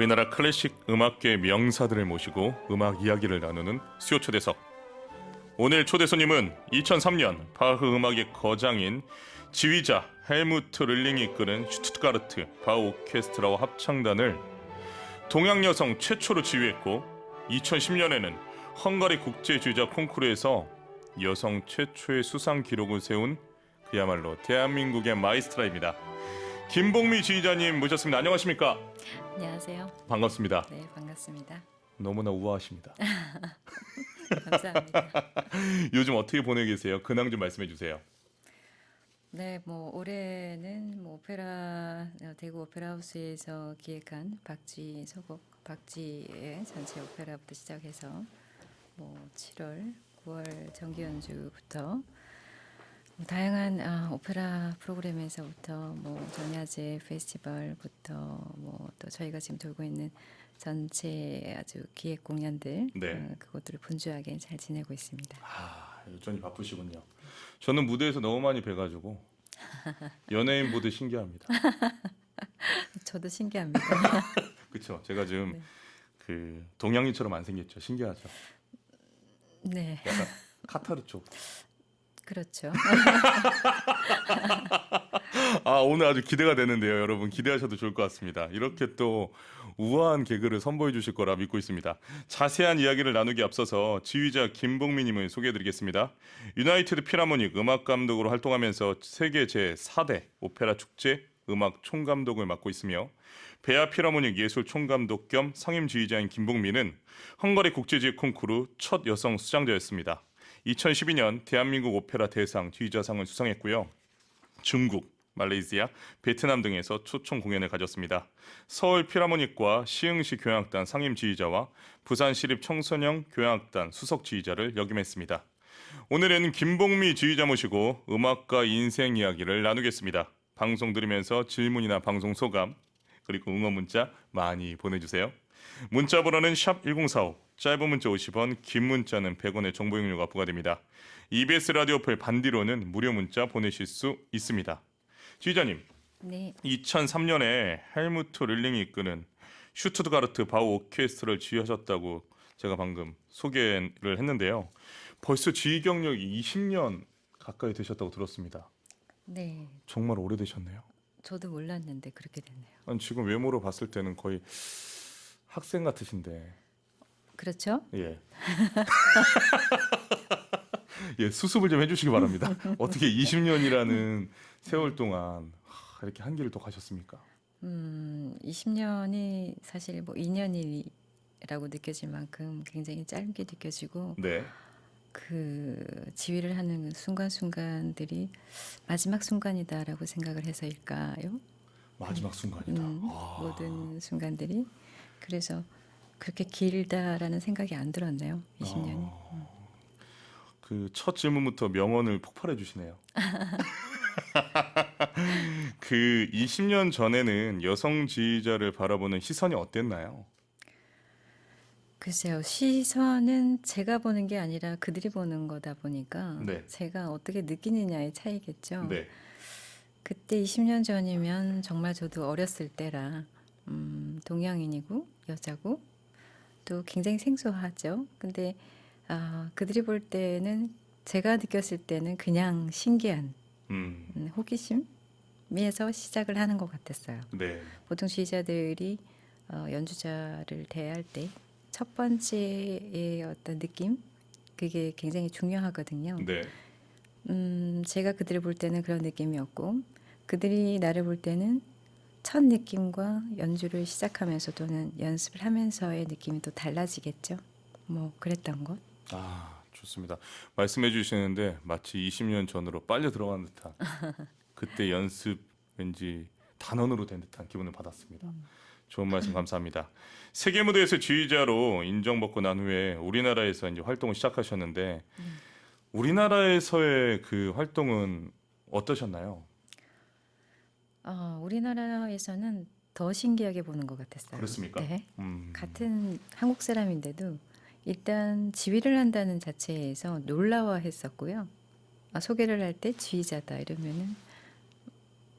우리나라 클래식 음악계 명사들을 모시고 음악 이야기를 나누는 수요 초대석. 오늘 초대 손님은 2003년 바흐 음악의 거장인 지휘자 헬무트 릴링이 이끄는 슈투트가르트 바흐 오케스트라와 합창단을 동양 여성 최초로 지휘했고 2010년에는 헝가리 국제 주자 콩쿠르에서 여성 최초의 수상 기록을 세운 그야말로 대한민국의 마이스트라입니다. 김봉미 지휘자님 모셨습니다. 안녕하십니까? 안녕하세요. 반갑습니다. 네, 반갑습니다. 너무나 우아하십니다. 감사합니다. 요즘 어떻게 보내고 계세요? 근황 좀 말씀해 주세요. 네, 뭐 올해는 뭐 오페라 어, 대구 오페라 하우스에서 기획한 박쥐 소곡 박쥐의 전체 오페라부터 시작해서 뭐 7월, 9월 정기 연주부터 뭐 다양한 아, 오페라 프로그램에서부터 뭐 전야제 페스티벌부터 뭐 또 저희가 지금 돌고 있는 전체 아주 기획 공연들 네. 어, 그것들을 분주하게 잘 지내고 있습니다. 아, 여전히 바쁘시군요. 저는 무대에서 너무 많이 뵈가지고 연예인 보듯 신기합니다. 저도 신기합니다. 그렇죠. 제가 지금 네. 그 동양인처럼 안 생겼죠. 신기하죠. 네, 약간 카타르 쪽. 그렇죠. 아 오늘 아주 기대가 되는데요, 여러분 기대하셔도 좋을 것 같습니다. 이렇게 또 우아한 개그를 선보여 주실 거라 믿고 있습니다. 자세한 이야기를 나누기 앞서서 지휘자 김봉민 님을 소개해 드리겠습니다. 유나이티드 피라모닉 음악 감독으로 활동하면서 세계 제 4대 오페라 축제 음악 총감독을 맡고 있으며 베아 피라모닉 예술 총감독 겸 상임 지휘자인 김봉민은 헝가리 국제지휘 콩쿠르 첫 여성 수장자였습니다. 2012년 대한민국 오페라 대상 지휘자상을 수상했고요. 중국, 말레이시아, 베트남 등에서 초청 공연을 가졌습니다. 서울 피라모닉과 시흥시 교향악단 상임 지휘자와 부산 시립 청소년 교향악단 수석 지휘자를 역임했습니다. 오늘은 김봉미 지휘자 모시고 음악과 인생 이야기를 나누겠습니다. 방송 들으면서 질문이나 방송 소감 그리고 응원 문자 많이 보내주세요. 문자 번호는 샵 1045, 짧은 문자 50원, 긴 문자는 100원의 정보 용료가 부과됩니다. EBS 라디오 플 반디로는 무료 문자 보내실 수 있습니다. 지휘자님, 네, 2003년에 헬무트 릴링이 이끄는 슈투트가르트 바우 오케스트라를 지휘하셨다고 제가 방금 소개를 했는데요. 벌써 지휘 경력이 20년 가까이 되셨다고 들었습니다. 네, 정말 오래되셨네요. 저도 몰랐는데 그렇게 됐네요. 아니, 지금 외모로 봤을 때는 거의 학생 같으신데 그렇죠? 예. 예, 수습을 좀 해주시기 바랍니다. 어떻게 20년이라는 세월 동안 하, 이렇게 한 길을 또 가셨습니까? 음, 20년이 사실 뭐 2년이라고 느껴질 만큼 굉장히 짧게 느껴지고 네. 그 지휘를 하는 순간순간들이 마지막 순간이다라고 생각을 해서일까요? 마지막 순간이다. 음, 아, 모든 순간들이 그래서 그렇게 길다라는 생각이 안 들었네요. 20년이. 그첫 질문부터 명언을 폭발해 주시네요. 그 20년 전에는 여성 지휘자를 바라보는 시선이 어땠나요? 글쎄요, 시선은 제가 보는 게 아니라 그들이 보는 거다 보니까 네. 제가 어떻게 느끼느냐의 차이겠죠. 네. 그때 20년 전이면 정말 저도 어렸을 때라 음, 동양인이고 여자고 또 굉장히 생소하죠. 근데 아, 그들이 볼 때는 제가 느꼈을 때는 그냥 신기한 음. 음, 호기심에서 시작을 하는 것 같았어요. 네. 보통 지휘자들이 어, 연주자를 대할 때 첫 번째의 어떤 느낌 그게 굉장히 중요하거든요. 네. 음, 제가 그들을 볼 때는 그런 느낌이었고 그들이 나를 볼 때는 첫 느낌과 연주를 시작하면서 또는 연습을 하면서의 느낌이 또 달라지겠죠. 뭐 그랬던 것. 아, 좋습니다. 말씀해 주시는데 마치 20년 전으로 빨려 들어간 듯한 그때 연습 왠지 단원으로 된 듯한 기분을 받았습니다. 좋은 말씀 감사합니다. 세계 무대에서 지휘자로 인정받고 난 후에 우리나라에서 이제 활동을 시작하셨는데 우리나라에서의 그 활동은 어떠셨나요? 어, 우리나라에서는 더 신기하게 보는 것 같았어요. 그렇습니까? 네. 음, 같은 한국 사람인데도 일단 지휘를 한다는 자체에서 놀라워했었고요. 아, 소개를 할 때 지휘자다 이러면은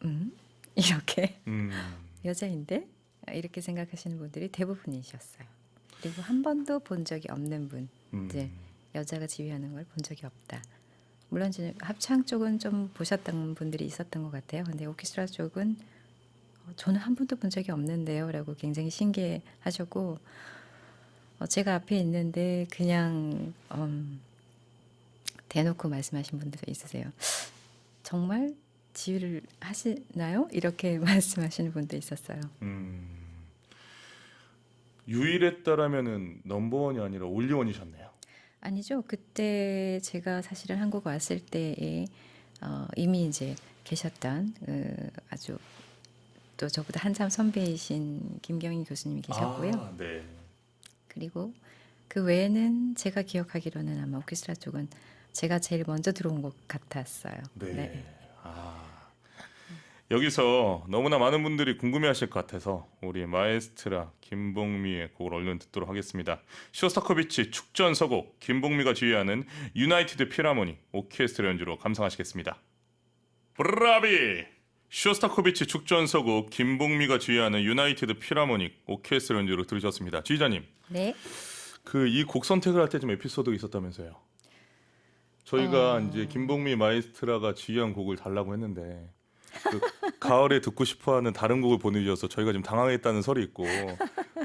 음 이렇게 음, 여자인데 이렇게 생각하시는 분들이 대부분이셨어요. 그리고 한 번도 본 적이 없는 분, 음. 이제 여자가 지휘하는 걸 본 적이 없다. 물론 합창 쪽은 좀 보셨던 분들이 있었던 것 같아요. 근데 오케스트라 쪽은 어, 저는 한 번도 본 적이 없는데요 라고 굉장히 신기해하셨고 어, 제가 앞에 있는데 그냥 음, 대놓고 말씀하신 분들도 있으세요. 정말 지휘를 하시나요? 이렇게 말씀하시는 분도 있었어요. 음. 유일했다라면은 넘버원이 아니라 올리원이셨네요. 아니죠. 그때 제가 사실은 한국 왔을 때에 어, 이미 이제 계셨던 그 아주 또 저보다 한참 선배이신 김경희 교수님이 계셨고요. 아, 네. 그리고 그 외에는 제가 기억하기로는 아마 오케스트라 쪽은 제가 제일 먼저 들어온 것 같았어요. 네. 아. 여기서 너무나 많은 분들이 궁금해하실 것 같아서 우리 마에스트라 김봉미의 곡을 얼른 듣도록 하겠습니다. 쇼스타코비치 축전 서곡 김봉미가 지휘하는 유나이티드 필하모니 오케스트라 연주로 감상하시겠습니다. 브라비! 쇼스타코비치 축전 서곡 김봉미가 지휘하는 유나이티드 필하모닉 오케스트라 연주로 들으셨습니다. 지휘자님, 네. 그 이 곡 선택을 할 때 좀 에피소드가 있었다면서요? 저희가 어. 이제 김봉미 마이스트라가 지휘한 곡을 달라고 했는데 그 가을에 듣고 싶어하는 다른 곡을 보내주셔서 저희가 좀 당황했다는 설이 있고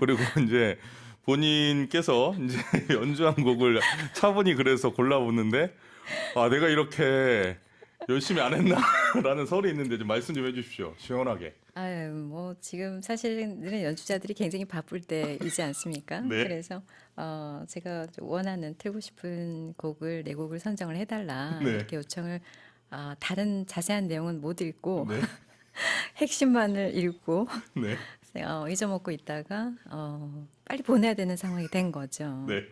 그리고 이제 본인께서 이제 연주한 곡을 차분히 그래서 골라보는데 아 내가 이렇게 열심히 안 했나라는 설이 있는데 좀 말씀 좀 해주십시오 시원하게 아유, 뭐 지금 사실은 연주자들이 굉장히 바쁠 때이지 않습니까? 네. 그래서 어, 제가 원하는 틀고 싶은 곡을 내 곡을 선정을 해달라 네. 이렇게 요청을 아, 다른 자세한 내용은 못 읽고 네 핵심만을 읽고 네, 어, 잊어먹고 있다가 어, 빨리 보내야 되는 상황이 된 거죠. 네.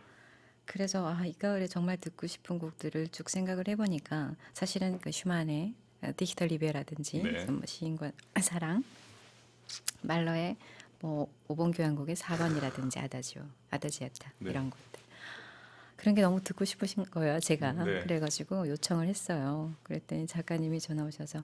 그래서 아, 이 가을에 정말 듣고 싶은 곡들을 쭉 생각을 해보니까 사실은 그 슈만의 어, 디지털 리베라든지 네. 뭐 시인과 사랑, 말러의 뭐 5번 교향곡의 4번이라든지 아다지오, 아다지아타 네. 이런 것들 그런 게 너무 듣고 싶으신 거예요 제가 네. 그래가지고 요청을 했어요. 그랬더니 작가님이 전화 오셔서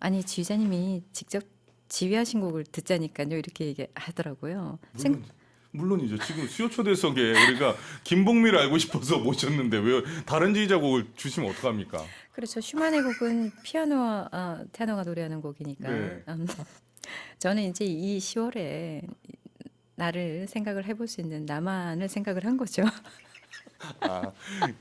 아니 지휘자님이 직접 지휘하신 곡을 듣자니까요 이렇게 얘기하더라고요. 생- 물론, 물론이죠. 지금 수요 초대석에 우리가 김봉미를 알고 싶어서 모셨는데 왜 다른 지휘자 곡을 주시면 어떡합니까? 그렇죠. 슈만의 곡은 피아노와 아, 테너가 노래하는 곡이니까. 네. 음, 저는 이제 이 10월에 나를 생각을 해볼 수 있는 나만을 생각을 한 거죠. 아,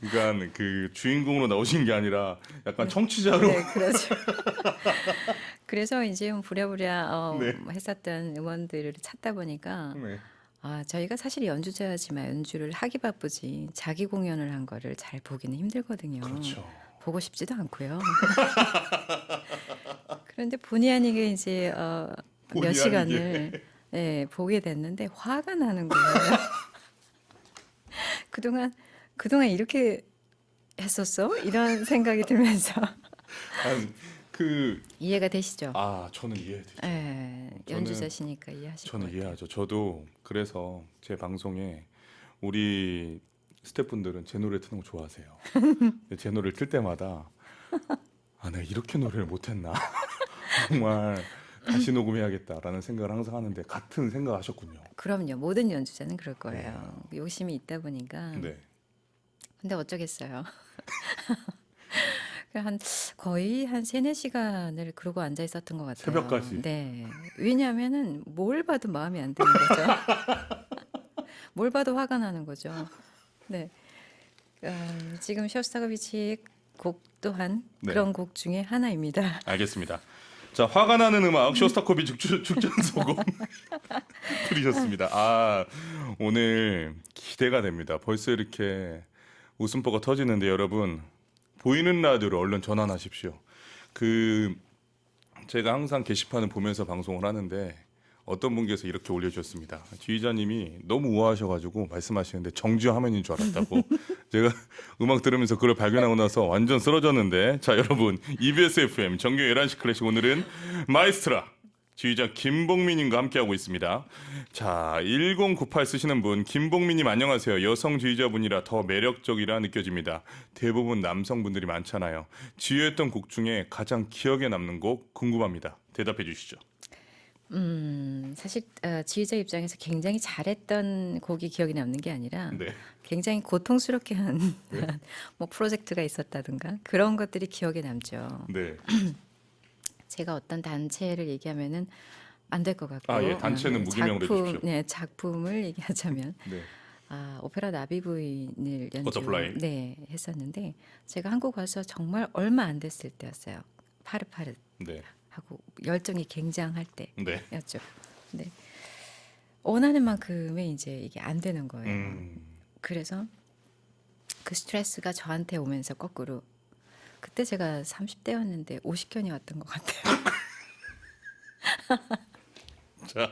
그러니까 그 주인공으로 나오신 게 아니라 약간 청취자로. 네, 그렇죠. 그래서 이제 부랴부랴 어, 네. 했었던 음원들을 찾다 보니까 네. 아 저희가 사실 연주자지만 연주를 하기 바쁘지 자기 공연을 한 거를 잘 보기는 힘들거든요. 그렇죠. 보고 싶지도 않고요. 그런데 본의 아니게 이제 어, 본의 몇 아니게. 시간을 예, 보게 됐는데 화가 나는 거예요. 그동안 그동안 이렇게 했었어? 이런 생각이 들면서 그, 이해가 되시죠? 아, 저는 이해되죠. 예, 연주자시니까 이해하실 저는 거예요. 이해하죠. 저도 그래서 제 방송에 우리 스태프분들은 제 노래 트는 거 좋아하세요. 근데 제 노래를 틀 때마다 아, 내가 이렇게 노래를 못했나. 정말 다시 녹음해야겠다라는 생각을 항상 하는데 같은 생각하셨군요. 그럼요. 모든 연주자는 그럴 거예요. 욕심이 있다 보니까. 네. 근데 어쩌겠어요. 그한 거의 한 세네 시간을 그러고 앉아 있었던 것 같아요. 새벽까지? 네. 왜냐하면은 뭘 봐도 마음에 안 드는 거죠. 뭘 봐도 화가 나는 거죠. 네. 어, 지금 쇼스타코비치의 곡 또한 네. 그런 곡 중에 하나입니다. 알겠습니다. 자 화가 나는 음악 쇼스타코비 축- 축전소곡 들으셨습니다. 아 오늘 기대가 됩니다. 벌써 이렇게 웃음보가 터지는데 여러분 보이는 라디오로 얼른 전환하십시오. 그 제가 항상 게시판을 보면서 방송을 하는데 어떤 분께서 이렇게 올려주셨습니다. 지휘자님이 너무 우아하셔가지고 말씀하시는데 정지화 화면인 줄 알았다고 제가 음악 들으면서 그걸 발견하고 나서 완전 쓰러졌는데 자 여러분 EBS FM 정규 11시 클래식 오늘은 마이스트라 지휘자 김봉민님과 함께하고 있습니다. 자 1098 쓰시는 분 김봉민님 안녕하세요. 여성 지휘자분이라 더 매력적이라 느껴집니다. 대부분 남성분들이 많잖아요. 지휘했던 곡 중에 가장 기억에 남는 곡 궁금합니다. 대답해 주시죠. 음, 사실 어, 지휘자 입장에서 굉장히 잘했던 곡이 기억에 남는 게 아니라 네. 굉장히 고통스럽게 한 뭐 프로젝트가 있었다든가 그런 것들이 기억에 남죠. 네. 제가 어떤 단체를 얘기하면은 안 될 것 같고 아, 예. 단체는 어, 무기명으로 작품, 해주십시오. 네, 작품을 얘기하자면 네. 아, 오페라 나비 부인을 연주 버터플라이. 네, 했었는데 제가 한국 와서 정말 얼마 안 됐을 때였어요. 파릇파릇 네. 하고 열정이 굉장할 네. 때였죠. 네. 원하는 만큼의 이제 이게 안 되는 거예요. 음. 그래서 그 스트레스가 저한테 오면서 거꾸로 그때 제가 30대였는데 50견이 왔던 것 같아요. 자,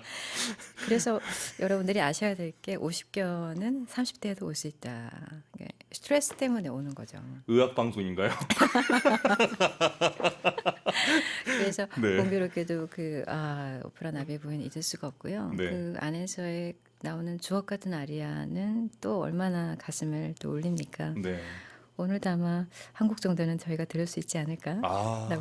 그래서 여러분들이 아셔야 될 게 50견은 30대에도 올 수 있다. 이게 스트레스 때문에 오는 거죠. 의학 방송인가요? 그래서 네. 공교롭게도 그 아, 오페라 나비 부인 잊을 수가 없고요. 네. 그 안에서의 나오는 주옥 같은 아리아는 또 얼마나 가슴을 또 울립니까? 네. 오늘도 아마 한곡 정도는 저희가 들을 수 있지 않을까라고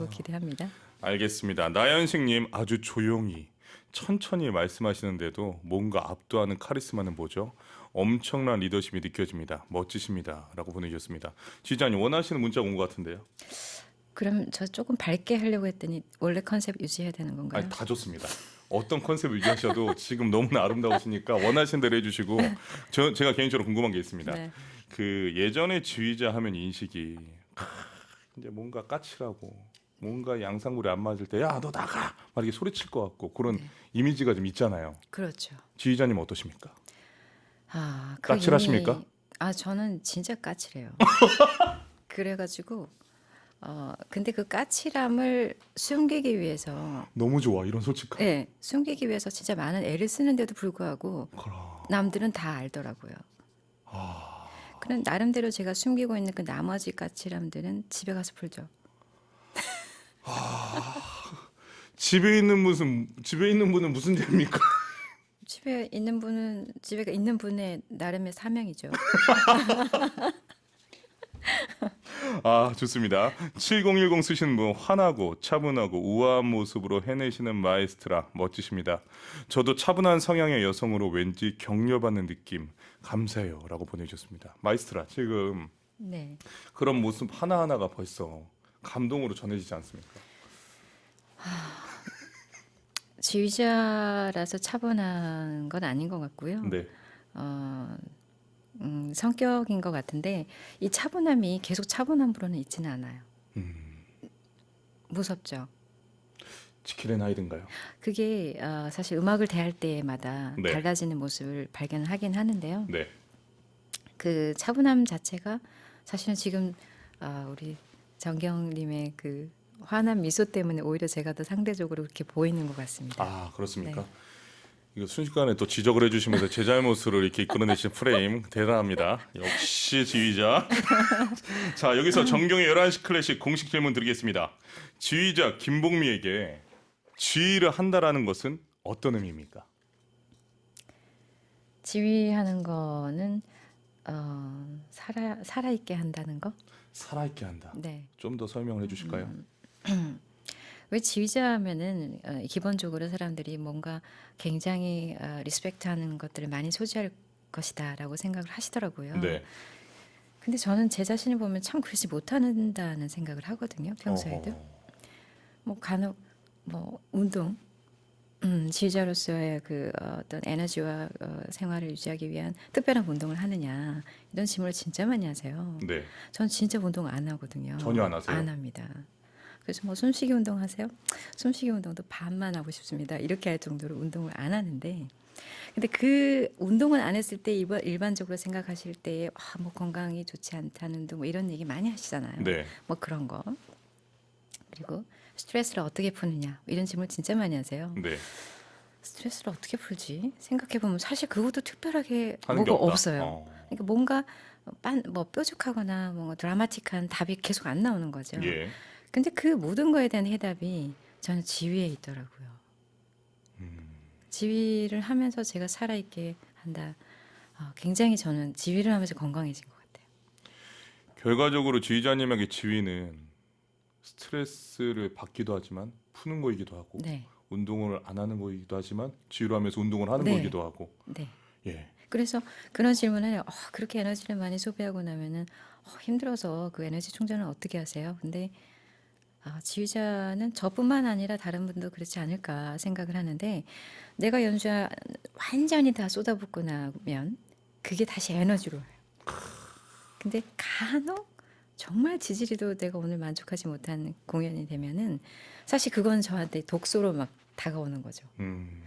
아. 기대합니다. 알겠습니다. 나연식님 아주 조용히 천천히 말씀하시는데도 뭔가 압도하는 카리스마는 뭐죠? 엄청난 리더십이 느껴집니다. 멋지십니다.라고 보내주셨습니다. 지자님 원하시는 문자 온 것 같은데요? 그럼 저 조금 밝게 하려고 했더니 원래 컨셉 유지해야 되는 건가요? 아니 다 좋습니다. 어떤 컨셉을 유지하셔도 지금 너무나 아름다우시니까 원하시는 대로 해주시고 저 제가 개인적으로 궁금한 게 있습니다. 네. 그 예전에 지휘자 하면 인식이 크, 이제 뭔가 까칠하고 뭔가 양상구리 안 맞을 때 야 너 나가 막 이렇게 소리칠 것 같고 그런 네. 이미지가 좀 있잖아요. 그렇죠. 지휘자님 어떠십니까? 아, 그 까칠하십니까? 이미- 아, 저는 진짜 까칠해요. 그래가지고 어 근데 그 까칠함을 숨기기 위해서 너무 좋아 이런 솔직함. 예, 숨기기 위해서 진짜 많은 애를 쓰는데도 불구하고 그럼. 남들은 다 알더라고요. 아, 그런 나름대로 제가 숨기고 있는 그 나머지 까칠함들은 집에 가서 풀죠. 집에 있는 무슨 집에 있는 분은 무슨 죄입니까? 집에 있는 분은 집에 있는 분의 나름의 사명이죠. 아 좋습니다. 7010 쓰시는 분 환하고 차분하고 우아한 모습으로 해내시는 마에스트라 멋지십니다. 저도 차분한 성향의 여성으로 왠지 격려받는 느낌 감사해요라고 보내주셨습니다. 마에스트라 지금 네. 그런 모습 하나 하나가 벌써 감동으로 전해지지 않습니까? 지휘자라서 차분한 건 아닌 것 같고요. 네, 어, 음, 성격인 것 같은데 이 차분함이 계속 차분함으로는 있지는 않아요. 음, 무섭죠. 지킬의 나이든가요? 그게 어, 사실 음악을 대할 때마다 네. 달라지는 모습을 발견하긴 하는데요. 네, 그 차분함 자체가 사실은 지금 아, 우리 정경님의 그 환한 미소 때문에 오히려 제가 더 상대적으로 그렇게 보이는 것 같습니다. 아 그렇습니까? 네. 이거 순식간에 또 지적을 해주시면서 제 잘못으로 이렇게 이끌어내신 프레임 대단합니다. 역시 지휘자. 자 여기서 정경의 11시 클래식 공식 질문 드리겠습니다. 지휘자 김복미에게 지휘를 한다라는 것은 어떤 의미입니까? 지휘하는 거는 어, 살아 살아 있게 한다는 거. 살아있게 한다. 네. 좀 더 설명을 해주실까요? 왜 지휘자 하면은 어, 기본적으로 사람들이 뭔가 굉장히 어, 리스펙트하는 것들을 많이 소지할 것이다라고 생각을 하시더라고요. 네. 근데 저는 제 자신을 보면 참 그러지 못한다는 생각을 하거든요. 평소에도 어허. 뭐 간혹 뭐 운동 음, 지휘자로서의 그 어, 어떤 에너지와 어, 생활을 유지하기 위한 특별한 운동을 하느냐 이런 질문을 진짜 많이 하세요. 네. 전 진짜 운동 안 하거든요. 전혀 안 하세요? 안 합니다. 그래서 뭐 숨쉬기 운동 하세요? 숨쉬기 운동도 반만 하고 싶습니다. 이렇게 할 정도로 운동을 안 하는데 근데 그 운동을 안 했을 때 일반, 일반적으로 생각하실 때 아, 뭐 건강이 좋지 않다는 운동 뭐 이런 얘기 많이 하시잖아요. 네. 뭐 그런 거. 그리고 스트레스를 어떻게 푸느냐 이런 질문 진짜 많이 하세요. 네. 스트레스를 어떻게 풀지? 생각해 보면 사실 그것도 특별하게 뭐가. 없어요. 어. 그러니까 뭔가 빤, 뭐 뾰족하거나 뭔가 드라마틱한 답이 계속 안 나오는 거죠. 예. 근데 그 모든 거에 대한 해답이 저는 지위에 있더라고요. 음. 지위를 하면서 제가 살아있게 한다. 어, 굉장히 저는 지위를 하면서 건강해진 것 같아요. 결과적으로 지휘자님에게 지휘는 스트레스를 받기도 하지만 푸는 거이기도 하고 네, 운동을 안 하는 거이기도 하지만 지휘를 하면서 운동을 하는 네. 거기도 하고 네. 예. 그래서 그런 질문을 해요. 어, 그렇게 에너지를 많이 소비하고 나면은 어, 힘들어서 그 에너지 충전을 어떻게 하세요? 근데 아, 지휘자는 저뿐만 아니라 다른 분도 그렇지 않을까 생각을 하는데 내가 연주 완전히 다 쏟아붓고 나면 그게 다시 에너지로 와요. 근데 간혹 정말 지지리도 내가 오늘 만족하지 못한 공연이 되면은 사실 그건 저한테 독소로 막 다가오는 거죠. 음.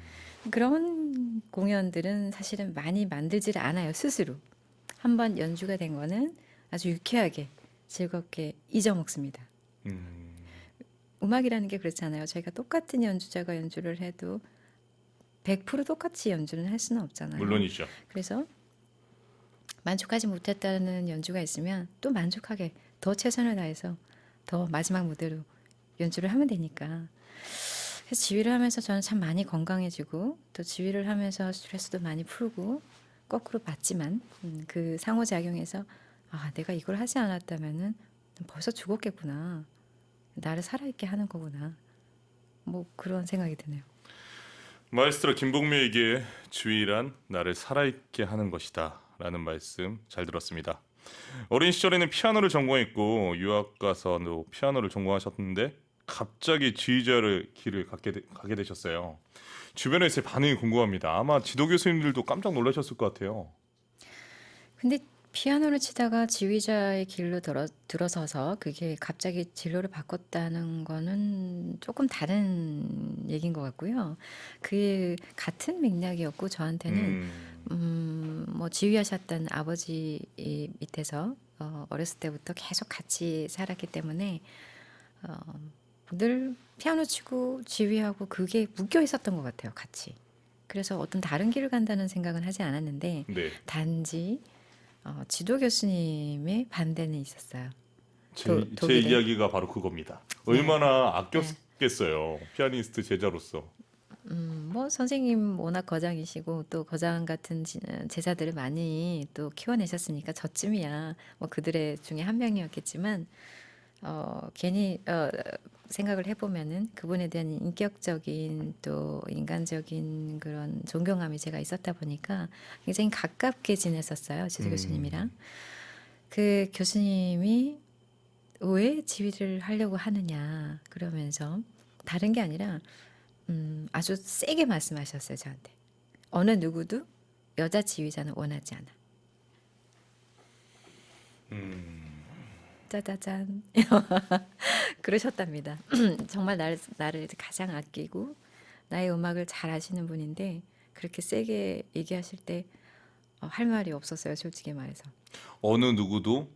그런 공연들은 사실은 많이 만들지를 않아요 스스로 한번 연주가 된 거는 아주 유쾌하게 즐겁게 잊어먹습니다 음. 음악이라는 게 그렇잖아요. 저희가 똑같은 연주자가 연주를 해도 100% 똑같이 연주는 할 수는 없잖아요. 물론이죠. 그래서 만족하지 못했다는 연주가 있으면 또 만족하게 더 최선을 다해서 더 마지막 무대로 연주를 하면 되니까. 그래서 지휘를 하면서 저는 참 많이 건강해지고 또 지휘를 하면서 스트레스도 많이 풀고 거꾸로 받지만 음, 그 상호작용에서 아 내가 이걸 하지 않았다면은 벌써 죽었겠구나 나를 살아있게 하는 거구나 뭐 그런 생각이 드네요. 마에스트로 김복미에게 주의란 나를 살아있게 하는 것이다 라는 말씀 잘 들었습니다. 어린 시절에는 피아노를 전공했고 유학 가서도 피아노를 전공하셨는데 갑자기 지휘자를 길을 갖게 되, 가게 되셨어요. 주변에서의 반응이 궁금합니다. 아마 지도 교수님들도 깜짝 놀라셨을 것 같아요. 근데 피아노를 치다가 지휘자의 길로 들어, 들어서서 그게 갑자기 진로를 바꿨다는 거는 조금 다른 얘기인 것 같고요. 그 같은 맥락이었고 저한테는 음, 음, 뭐 지휘하셨던 아버지 이 밑에서 어, 어렸을 때부터 계속 같이 살았기 때문에 어, 늘 피아노 치고 지휘하고 그게 묶여 있었던 것 같아요, 같이. 그래서 어떤 다른 길을 간다는 생각은 하지 않았는데 네, 단지 어, 지도 교수님의 반대는 있었어요. 제, 도- 제? 이야기가 바로 그겁니다. 얼마나 아꼈겠어요, 피아니스트 제자로서. 음, 뭐 선생님 워낙 거장이시고 또 거장 같은 지- 제자들을 많이 또 키워내셨으니까 저쯤이야 뭐 그들의 중에 한 명이었겠지만 어, 괜히 어, 생각을 해보면은 그분에 대한 인격적인 또 인간적인 그런 존경함이 제가 있었다 보니까 굉장히 가깝게 지냈었어요 지도 음. 교수님이랑. 그 교수님이 왜 지휘를 하려고 하느냐 그러면서 다른 게 아니라 음, 아주 세게 말씀하셨어요 저한테. 어느 누구도 여자 지휘자는 원하지 않아. 음, 짜자잔. 그러셨답니다. 정말 나를, 나를 가장 아끼고 나의 음악을 잘 아시는 분인데 그렇게 세게 얘기하실 때 어, 할 말이 없었어요 솔직히 말해서. 어느 누구도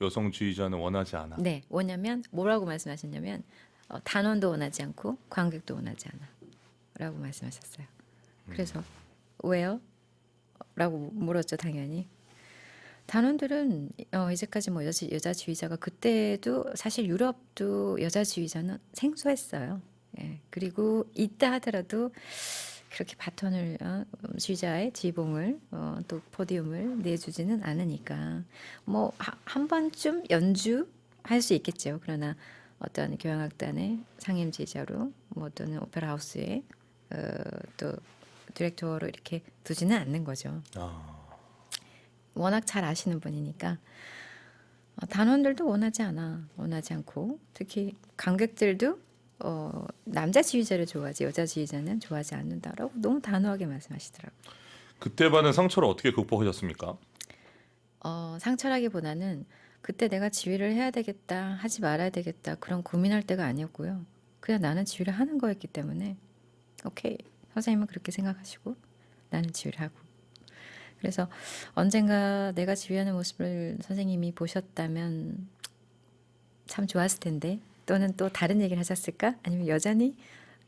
여성 지휘자는 원하지 않아. 네 뭐냐면 뭐라고 말씀하셨냐면 어, 단원도 원하지 않고 관객도 원하지 않아. 라고 말씀하셨어요. 그래서 왜요? 라고 물었죠 당연히 단원들은 어, 이제까지 뭐 여자, 여자 지휘자가 그때도 사실 유럽도 여자 지휘자는 생소했어요. 예, 그리고 있다 하더라도 그렇게 바톤을 어, 지휘자의 지봉을 어, 또 포디움을 내주지는 않으니까 뭐 한 번쯤 연주할 수 있겠죠. 그러나 어떤 교향악단의 상임 지휘자로 뭐 또는 오페라 하우스의 어, 또 디렉터로 이렇게 두지는 않는 거죠. 아, 워낙 잘 아시는 분이니까 어, 단원들도 원하지 않아 원하지 않고 특히 관객들도 어, 남자 지휘자를 좋아하지 여자 지휘자는 좋아하지 않는다라고 너무 단호하게 말씀하시더라고요. 그때 받은 상처를 어떻게 극복하셨습니까? 어, 상처라기보다는 그때 내가 지휘를 해야 되겠다 하지 말아야 되겠다 그런 고민할 때가 아니었고요. 그냥 나는 지휘를 하는 거였기 때문에 오케이 선생님은 그렇게 생각하시고 나는 지휘를 하고 그래서 언젠가 내가 지휘하는 모습을 선생님이 보셨다면 참 좋았을 텐데 또는 또 다른 얘기를 하셨을까 아니면 여전히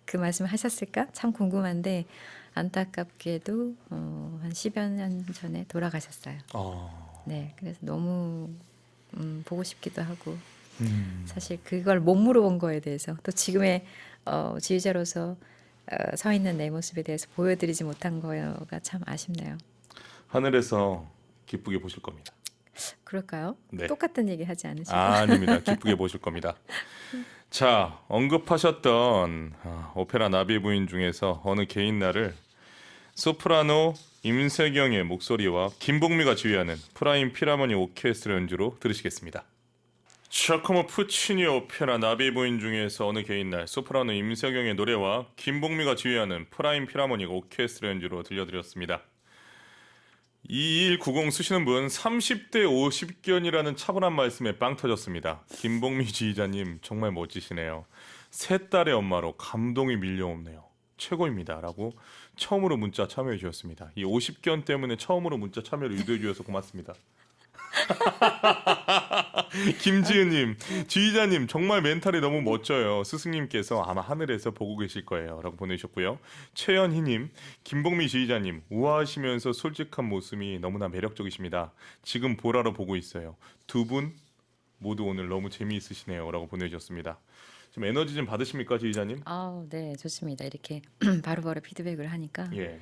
그 말씀을 하셨을까 참 궁금한데 안타깝게도 어, 한 10여 년 전에 돌아가셨어요. 아, 네, 그래서 너무 음, 보고 싶기도 하고 음. 사실 그걸 못 물어본 거에 대해서 또 지금의 어, 지휘자로서 어, 서 있는 내 모습에 대해서 보여드리지 못한 거가 참 아쉽네요. 하늘에서 기쁘게 보실 겁니다. 그럴까요? 네. 똑같은 얘기 하지 않으시고. 아, 아닙니다. 기쁘게 보실 겁니다. 자, 언급하셨던 아, 오페라 나비 부인 중에서 어느 개인 날을 소프라노 임세경의 목소리와 김복미가 지휘하는 프라임 피라모니 오케스트라 연주로 들으시겠습니다. 차코모 푸치니 오페라 나비 부인 중에서 어느 개인 날 소프라노 임세경의 노래와 김복미가 지휘하는 프라임 피라모니 오케스트라 연주로 들려드렸습니다. 2190 쓰시는 분 30대 50견이라는 차분한 말씀에 빵 터졌습니다. 김복미 지휘자님 정말 멋지시네요. 세 딸의 엄마로 감동이 밀려오네요. 최고입니다라고 처음으로 문자 참여해 주셨습니다. 이 50견 때문에 처음으로 문자 참여를 유도해 주셔서 고맙습니다. 김지은님, 지휘자님 정말 멘탈이 너무 멋져요. 스승님께서 아마 하늘에서 보고 계실 거예요.라고 보내셨고요. 최연희님, 김복미 지휘자님 우아하시면서 솔직한 모습이 너무나 매력적이십니다. 지금 보라로 보고 있어요. 두 분 모두 오늘 너무 재미있으시네요.라고 보내주셨습니다. 좀 에너지 좀 받으십니까, 지휘자님? 아, 네, 좋습니다. 이렇게 바로바로 피드백을 하니까 예,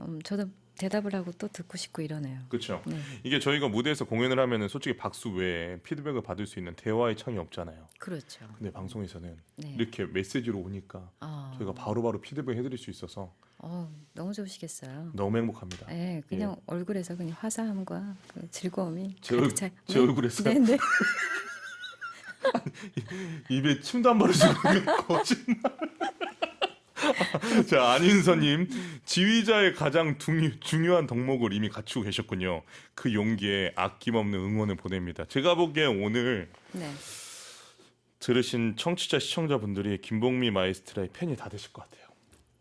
음, 저도 대답을 하고 또 듣고 싶고 이러네요. 그렇죠. 네, 이게 저희가 무대에서 공연을 하면은 솔직히 박수 외에 피드백을 받을 수 있는 대화의 창이 없잖아요. 그렇죠. 근데 방송에서는 네. 이렇게 메시지로 오니까 아, 저희가 바로바로 피드백 해드릴 수 있어서 어, 너무 좋으시겠어요. 너무 행복합니다. 네, 그냥 얼굴에서 그냥 화사함과 그 즐거움이 제, 얼, 차. 제 얼굴에서 네, 네. 입에 침도 안 바르시고 거짓말. 자 안인서님 지휘자의 가장 중, 중요한 덕목을 이미 갖추고 계셨군요. 그 용기에 아낌없는 응원을 보냅니다. 제가 보기엔 오늘 네. 들으신 청취자 시청자분들이 김봉미 마이스트라의 팬이 다 되실 것 같아요.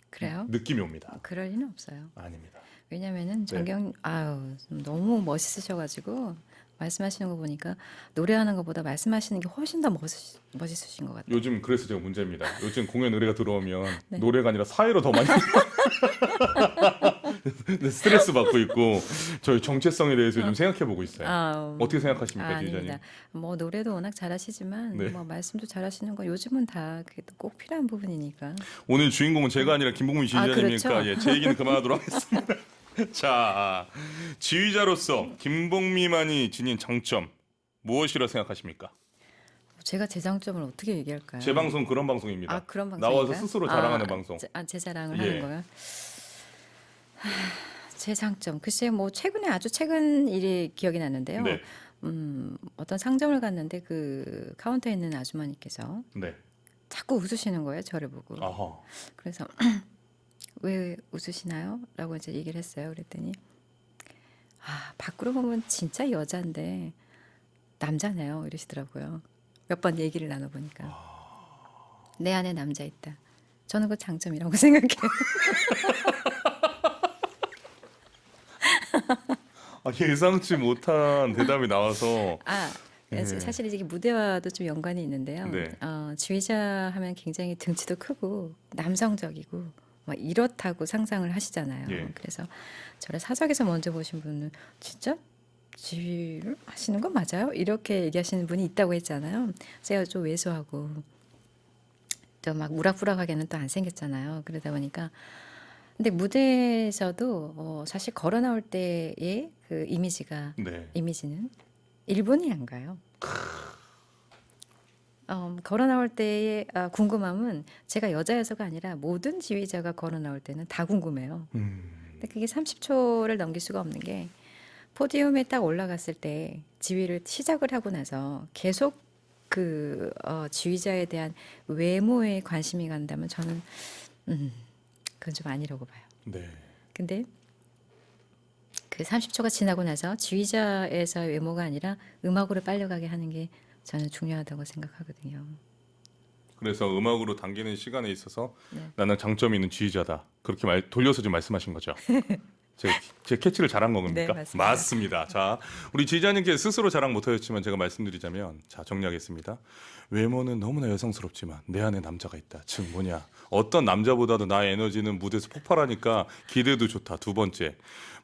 그래요? 느낌이 옵니다. 그럴 리는 없어요. 아닙니다. 왜냐면은 네. 정경 아유 너무 멋있으셔가지고 말씀하시는 거 보니까 노래하는 것보다 말씀하시는 게 훨씬 더 멋있, 멋있으신 것 같아요. 요즘 그래서 제가 문제입니다. 요즘 공연 의뢰가 들어오면 네. 노래가 아니라 사회로 더 많이 네, 스트레스 받고 있고 저희 정체성에 대해서 요즘 생각해 보고 있어요. 아, 어떻게 생각하십니까, 아, 지휘자님? 아닙니다. 뭐 노래도 워낙 잘하시지만 네. 뭐 말씀도 잘하시는 거 요즘은 다 그게 또꼭 필요한 부분이니까. 오늘 주인공은 제가 아니라 김봉민 지휘자님이니까 그렇죠. 예, 제 얘기는 그만하도록 하겠습니다. 자, 지휘자로서 김봉미만이 지닌 장점 무엇이라 생각하십니까? 제가 제 장점을 어떻게 얘기할까요? 제 방송 그런 방송입니다. 아 그런 방송 나와서 스스로 자랑하는 방송. 제, 아, 제 자랑을 예. 하는 거요. 하, 제 장점 글쎄 뭐 최근에 아주 최근 일이 기억이 나는데요. 네, 음, 어떤 상점을 갔는데 그 카운터에 있는 아주머니께서 네. 자꾸 웃으시는 거예요, 저를 보고. 아하. 그래서 왜 웃으시나요? 라고 이제 얘기를 했어요. 그랬더니 아, 밖으로 보면 진짜 여자인데 남자네요. 이러시더라고요. 몇 번 얘기를 나눠 보니까 내 안에 남자 있다. 저는 그 장점이라고 생각해요. 아, 예상치 못한 대답이 나와서 아, 네. 사실 이게 무대와도 좀 연관이 있는데요. 네. 어, 지휘자 하면 굉장히 등치도 크고 남성적이고 막 이렇다고 상상을 하시잖아요. 예. 그래서 저를 사석에서 먼저 보신 분은 진짜 지휘를 하시는 건 맞아요? 이렇게 얘기하시는 분이 있다고 했잖아요. 제가 좀 왜소하고 또 막 우락부락하게는 또 안 생겼잖아요. 그러다 보니까 근데 무대에서도 어, 사실 걸어 나올 때의 그 이미지가 네. 이미지는 일본이 안 가요. 어, 걸어 나올 때의 아, 궁금함은 제가 여자여서가 아니라 모든 지휘자가 걸어 나올 때는 다 궁금해요. 음. 근데 그게 30초를 넘길 수가 없는 게 포디움에 딱 올라갔을 때 지휘를 시작을 하고 나서 계속 그 어, 지휘자에 대한 외모에 관심이 간다면 저는 음, 그건 좀 아니라고 봐요. 네. 근데 그 30초가 지나고 나서 지휘자에서의 외모가 아니라 음악으로 빨려가게 하는 게 저는 중요하다고 생각하거든요. 그래서 음악으로 당기는 시간에 있어서 네. 나는 장점이 있는 지휘자다. 그렇게 말 돌려서 지금 말씀하신 거죠. 제, 제 캐치를 잘한 겁니까? 네, 맞습니다. 맞습니다. 자, 우리 지휘자님께 스스로 자랑 못하였지만 제가 말씀드리자면 자 정리하겠습니다. 외모는 너무나 여성스럽지만 내 안에 남자가 있다. 즉 뭐냐? 어떤 남자보다도 나의 에너지는 무대에서 폭발하니까 기대도 좋다. 두 번째,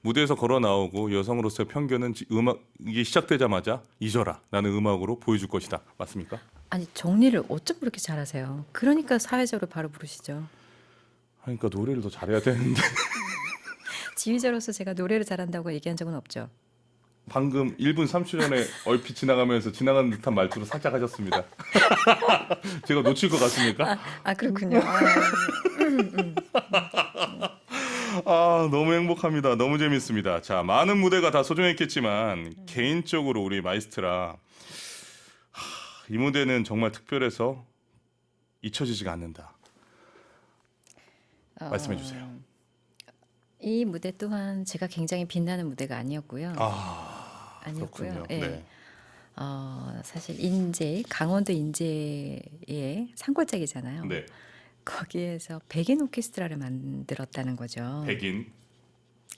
무대에서 걸어 나오고 여성으로서의 편견은 지- 음악이 시작되자마자 잊어라. 나는 음악으로 보여줄 것이다. 맞습니까? 아니 정리를 어쩜 그렇게 잘하세요? 그러니까 사회자로 바로 부르시죠. 그러니까 노래를 더 잘해야 되는데. 지휘자로서 제가 노래를 잘한다고 얘기한 적은 없죠. 방금 1분 30초 전에 얼핏 지나가면서 지나가는 듯한 말투로 살짝 하셨습니다. 제가 놓칠 것 같습니까? 아 그렇군요. 아, 아 너무 행복합니다. 너무 재밌습니다. 자 많은 무대가 다 소중했겠지만 개인적으로 우리 마이스트라 하, 이 무대는 정말 특별해서 잊혀지지가 않는다. 어, 말씀해 주세요. 이 무대 또한 제가 굉장히 빛나는 무대가 아니었고요. 아 아니었고요. 그렇군요. 예. 네. 어, 사실 인제 강원도 인제의 산골짜기잖아요. 네. 거기에서 백인 오케스트라를 만들었다는 거죠. 백인.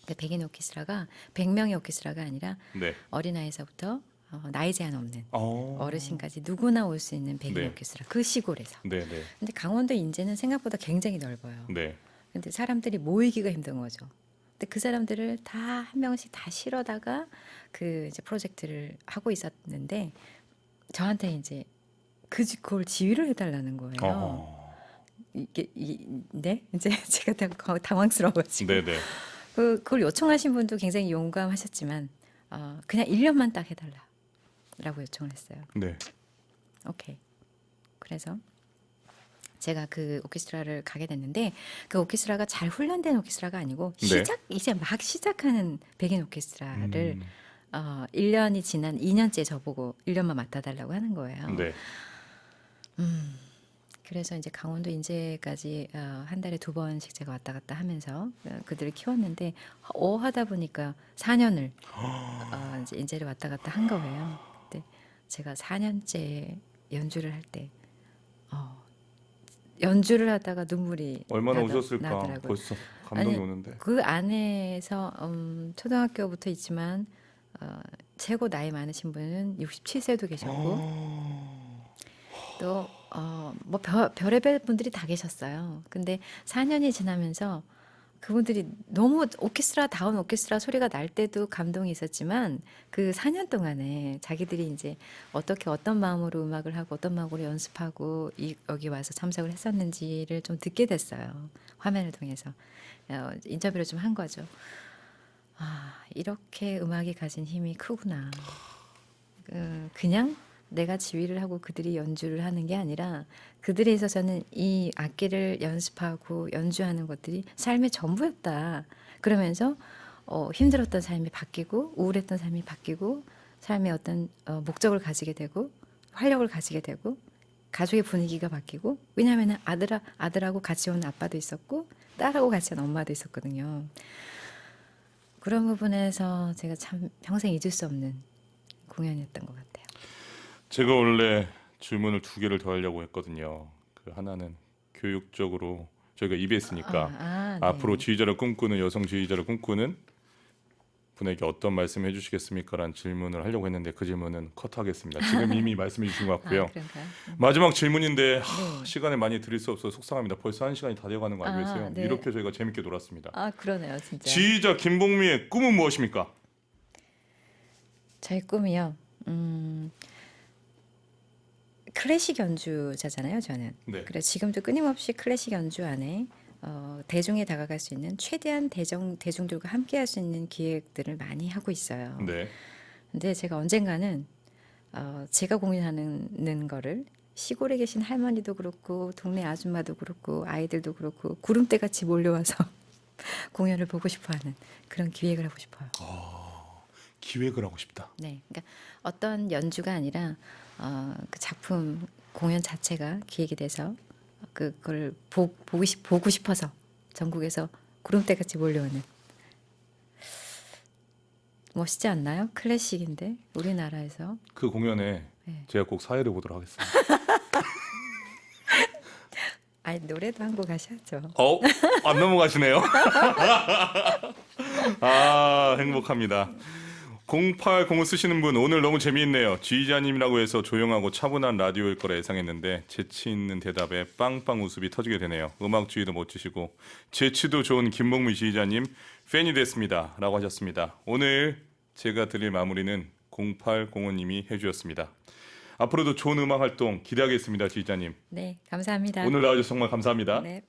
그 백인 오케스트라가 100명의 오케스트라가 아니라 네. 어린아이서부터 어, 나이 제한 없는 어. 어르신까지 누구나 올 수 있는 백인 네. 오케스트라 그 시골에서. 네, 네, 근데 강원도 인제는 생각보다 굉장히 넓어요. 네. 근데 사람들이 모이기가 힘든 거죠. 근데 그 사람들을 다 한 명씩 다 실어다가 그 이제 프로젝트를 하고 있었는데 저한테 이제 그 지- 그걸 지휘를 해달라는 거예요. 어. 이게 이, 네 이제 제가 당- 거- 당황스러워가지고 네, 네. 그 그걸 요청하신 분도 굉장히 용감하셨지만 어, 그냥 1년만 딱 해달라라고 요청을 했어요. 네. 오케이. 그래서 제가 그 오케스트라를 가게 됐는데 그 오케스트라가 잘 훈련된 오케스트라가 아니고 네. 시작 이제 막 시작하는 백인 오케스트라를 음, 어 1년이 지난 2년째 저보고 1년만 맡아 달라고 하는 거예요. 네. 그래서 이제 강원도 인제까지 어, 한 달에 두 번씩 제가 왔다 갔다 하면서 어, 그들을 키웠는데 어 하다 보니까 4년을 어, 이제 인제를 왔다 갔다 한 거예요. 근데 제가 4년째 연주를 할 때 어, 연주를 하다가 눈물이 얼마나 나더- 우셨을까. 나더라고요. 벌써 감동이 아니, 오는데. 그 안에서 음, 초등학교부터 있지만 어, 최고 나이 많으신 분은 67세도 계셨고 어. 또 어, 뭐 별, 별의별 분들이 다 계셨어요. 근데 4년이 지나면서 그분들이 너무 오케스트라 다운 오케스트라 소리가 날 때도 감동이 있었지만 그 4년 동안에 자기들이 이제 어떻게 어떤 마음으로 음악을 하고 어떤 마음으로 연습하고 이, 여기 와서 참석을 했었는지를 좀 듣게 됐어요. 화면을 통해서 어, 인터뷰를 좀 한 거죠. 아 이렇게 음악이 가진 힘이 크구나. 그, 그냥 내가 지휘를 하고 그들이 연주를 하는 게 아니라 그들에 있어서는 이 악기를 연습하고 연주하는 것들이 삶의 전부였다. 그러면서 어, 힘들었던 삶이 바뀌고 우울했던 삶이 바뀌고 삶의 어떤 어, 목적을 가지게 되고 활력을 가지게 되고 가족의 분위기가 바뀌고 왜냐하면 아들 아들하고 같이 온 아빠도 있었고 딸하고 같이 온 엄마도 있었거든요. 그런 부분에서 제가 참 평생 잊을 수 없는 공연이었던 것 같아요. 제가 원래 질문을 두 개를 더 하려고 했거든요. 그 하나는 교육적으로 저희가 EBS니까 아, 네. 앞으로 지휘자를 꿈꾸는 여성 지휘자를 꿈꾸는 분에게 어떤 말씀 해주시겠습니까라는 질문을 하려고 했는데 그 질문은 컷하겠습니다. 지금 이미 말씀해 주신 것 같고요. 아? 음. 마지막 질문인데 하, 네. 시간을 많이 드릴 수 없어서 속상합니다. 벌써 한 시간이 다 되어가는 거 아, 아니겠어요? 네. 이렇게 저희가 재밌게 놀았습니다. 아 그러네요, 진짜. 지휘자 김봉미의 꿈은 무엇입니까? 저의 꿈이요. 음, 클래식 연주자잖아요, 저는. 네. 그래 지금도 끊임없이 클래식 연주 안에 어, 대중에 다가갈 수 있는 최대한 대중 대중들과 함께 할 수 있는 기획들을 많이 하고 있어요. 네. 근데 제가 언젠가는 어, 제가 공연하는 거를 시골에 계신 할머니도 그렇고 동네 아줌마도 그렇고 아이들도 그렇고 구름대 같이 몰려와서 공연을 보고 싶어하는 그런 기획을 하고 싶어요. 기획을 하고 싶다. 네, 그러니까 어떤 연주가 아니라 어, 그 작품 공연 자체가 기획이 돼서 그걸 보, 보고 싶 보고 싶어서 전국에서 구름대 같이 몰려오는 멋있지 않나요? 클래식인데 우리나라에서 그 공연에 네. 제가 제가 꼭 사회를 보도록 하겠습니다. 아니 노래도 한 곡 하셔야죠. 어? 안 넘어가시네요. 아, 행복합니다. 0805 쓰시는 분 오늘 너무 재미있네요. 지휘자님이라고 해서 조용하고 차분한 라디오일 거라 예상했는데 재치 있는 대답에 빵빵 웃음이 터지게 되네요. 음악 주의도 멋지시고 재치도 좋은 김봉미 지휘자님 팬이 됐습니다. 라고 하셨습니다. 오늘 제가 드릴 마무리는 0805님이 해주셨습니다. 앞으로도 좋은 음악 활동 기대하겠습니다. 지휘자님. 네, 감사합니다. 오늘 나와주셔서 정말 감사합니다. 네.